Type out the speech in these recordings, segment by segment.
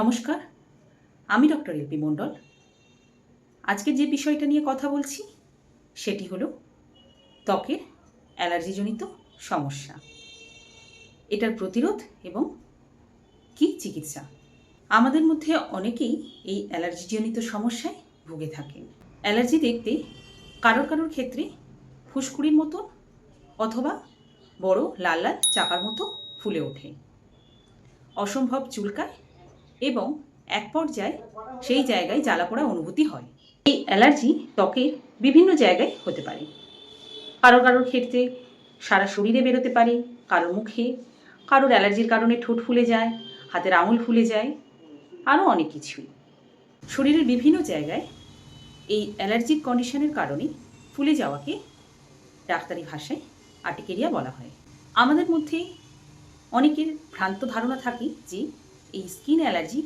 নমস্কার, আমি doctor LP মণ্ডল। আজকে যে বিষয়টা নিয়ে কথা বলছি, সেটি হলো ত্বকের অ্যালার্জিজনিত সমস্যা। এটার প্রতিরোধ এবং কি চিকিৎসা? আমাদের মধ্যে অনেকেই এই অ্যালার্জিজনিত সমস্যায় ভুগে থাকেন। অ্যালার্জি দেখতে কারোর কারোর ক্ষেত্রে ফুসকুড়ির মতো অথবা বড় লাল লাল চাকার মতো ফুলে ওঠে। অসম্ভব চুলকায় এবং এক পর্যায়ে সেই জায়গায় জ্বালা জ্বালাপোড়া অনুভূতি হয়। এই অ্যালার্জি ত্বকের বিভিন্ন জায়গায় হতে পারে। কারও কারোর ক্ষেত্রে সারা শরীরে বেরোতে পারে কারোর মুখে, কারোর অ্যালার্জির কারণে ঠোঁট ফুলে যায়, হাতের আঙুল ফুলে যায় আরও অনেক কিছুই। শরীরের বিভিন্ন জায়গায় এই অ্যালার্জিক কন্ডিশনের কারণে ফুলে যাওয়াকে ডাক্তারি ভাষায় আর্টিকেরিয়া বলা হয়। আমাদের মধ্যে অনেকের ভ্রান্ত ধারণা থাকে যে এই স্কিন অ্যালার্জি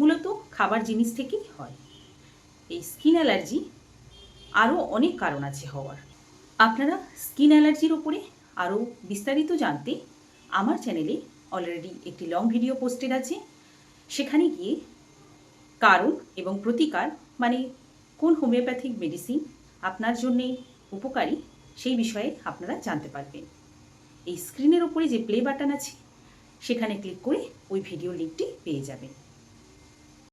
মূলত খাবার জিনিস থেকেই হয়। এই স্কিন অ্যালার্জি আরও অনেক কারণ আছে হওয়ার। আপনারা স্কিন অ্যালার্জির ওপরে আরও বিস্তারিত জানতে আমার চ্যানেলে অলরেডি একটি লং ভিডিও পোস্টেড আছে। সেখানে গিয়ে কারণ এবং প্রতিকার মানে কোন হোমিওপ্যাথিক মেডিসিন আপনার জন্যে উপকারী সেই বিষয়ে আপনারা জানতে পারবেন। এই স্ক্রিনের ওপরে যে প্লে বাটন আছে সেখানে ক্লিক করে ওই ভিডিও লিঙ্কটি পেয়ে যাবেন।